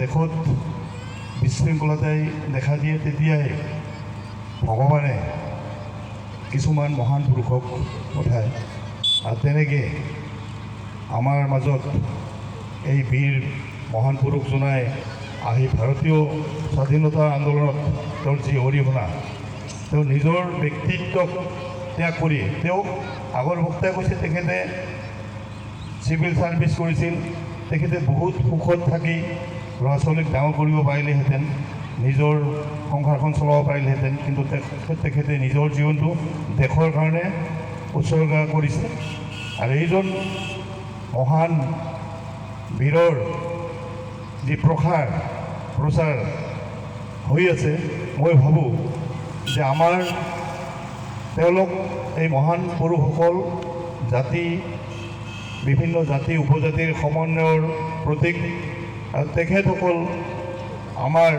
দেশত বিশৃংখলতাই দেখা দিয়ে তেতিয়াই ভগৱানে কিছুমান মহান পুৰুষক পঠায়। আৰু তেনেকৈ আমাৰ মাজত এই বীৰ মহান পুৰুষজনাই আহি ভাৰতীয় স্বাধীনতা আন্দোলনত তেওঁৰ যি অৰিহণা, তেওঁ নিজৰ ব্যক্তিত্বক ত্যাগ কৰি তেওঁক আগৰ বক্তাই কৈছে, তেখেতে চিভিল ছাৰ্ভিচ কৰিছিল, তেখেতে বহুত সুখত থাকি ল'ৰা ছোৱালীক ডাঙৰ কৰিব পাৰিলেহেঁতেন, নিজৰ সংসাৰখন চলাব পাৰিলেহেঁতেন, কিন্তু তেখ- তেখেতে নিজৰ জীৱনটো দেশৰ কাৰণে উৎসৰ্গা কৰিছে। আৰু এইজন মহান বীৰৰ যি প্ৰসাৰ, প্ৰচাৰ হৈ আছে, মই ভাবোঁ যে আমাৰ তেওঁলোক, এই মহান পুৰুষসকল, জাতি, বিভিন্ন জাতি, উপজাতিৰ সমন্বয়ৰ প্ৰতীক আৰু তেখেতসকল আমাৰ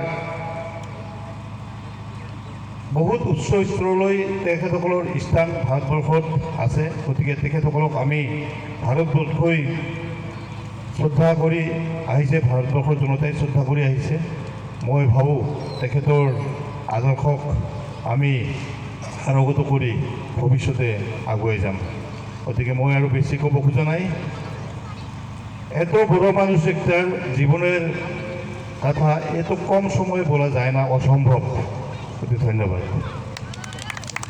বহুত উচ্চ স্তৰলৈ তেখেতসকলৰ স্থান ভাৰতবৰ্ষত আছে। গতিকে তেখেতসকলক আমি ভাৰতবৰ্ষই শ্ৰদ্ধা কৰি আহিছে, ভাৰতবৰ্ষৰ জনতাই শ্ৰদ্ধা কৰি আহিছে। মই ভাবোঁ, তেখেতৰ আদৰ্শক আমি আৰোগত কৰি ভৱিষ্যতে আগুৱাই যাম। গতিকে মই আৰু বেছি ক'ব খোজা নাই। এত বড় মানুষ একটার জীবনের কথা এত কম সময়ে বলা যায় না অসম্ভব। ধন্যবাদ।